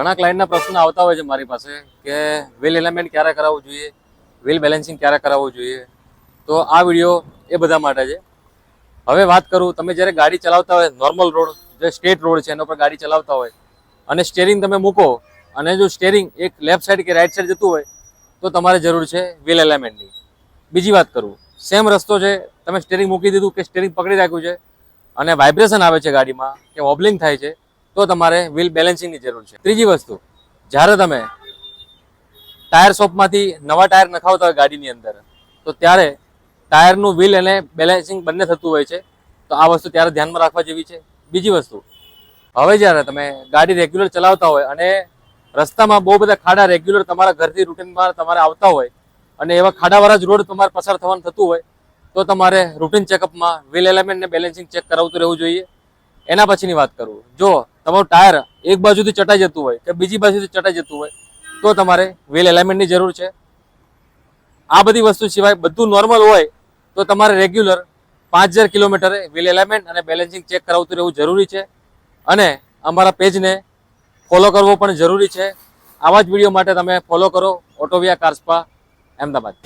ઘણા ક્લાયન્ટના પ્રશ્નો આવતા હોય છે મારી પાસે કે વેલ એલિમેન્ટ ક્યારે કરાવવું જોઈએ? વેલ બેલેન્સિંગ ક્યારે કરાવવું જોઈએ? તો આ વીડિયો એ બધા માટે છે. હવે વાત કરું, તમે જ્યારે ગાડી ચલાવતા હોય નોર્મલ રોડ જે સ્ટેટ રોડ છે, એના ઉપર ગાડી ચલાવતા હોય, અને સ્ટેરિંગ તમે મૂકો, અને જો સ્ટેરિંગ એક લેફ્ટ સાઈડ કે રાઈટ સાઈડ જતું હોય, તો તમારે જરૂર છે વ્હીલ એલિમેન્ટની બીજી વાત કરું સેમ રસ્તો છે, તમે સ્ટેરિંગ મૂકી દીધું કે સ્ટેરિંગ પકડી રાખ્યું છે, અને વાઇબ્રેશન આવે છે ગાડીમાં, કે વોબલિંગ થાય છે તો તમારે વ્હીલ બેલેન્સિંગની જરૂર છે. ત્રીજી વસ્તુ, જ્યારે તમે ટાયર શોપમાંથી નવા ટાયર નખાવતા હોય ગાડીની અંદર, તો ત્યારે ટાયરનું વ્હીલ અને બેલેન્સિંગ બંને થતું હોય છે. તો આ વસ્તુ ત્યારે ધ્યાનમાં રાખવા જેવી છે. બીજી વસ્તુ, હવે જ્યારે તમે ગાડી રેગ્યુલર ચલાવતા હોય અને રસ્તામાં બહુ બધા ખાડા રેગ્યુલર તમારા ઘરથી રૂટીનમાં તમારે આવતા હોય અને એવા ખાડાવાળા જ રોડ તમારે પસાર થવાનું થતું હોય, તો તમારે રૂટીન ચેકઅપમાં વ્હીલ એલિમેન્ટ ને બેલેન્સિંગ ચેક કરાવતું રહેવું જોઈએ. એના પછીની વાત કરું. જો તમારું ટાયર એક બાજુથી ચટાઈ જતું હોય કે બીજી બાજુથી ચટાઈ જતું હોય, તો તમારે વ્હીલ એલાઇમેન્ટની જરૂર છે. આ બધી વસ્તુ સિવાય બધું નોર્મલ હોય, તો તમારે રેગ્યુલર પાંચ હજાર કિલોમીટરે વ્હીલ એલાઇમેન્ટ અને બેલેન્સિંગ ચેક કરાવતું રહેવું જરૂરી છે. અને અમારા પેજને ફોલો કરવો પણ જરૂરી છે. આવા જ વીડિયો માટે તમે ફોલો કરો ઓટોવિયા કાર્સપા અહેમદાબાદ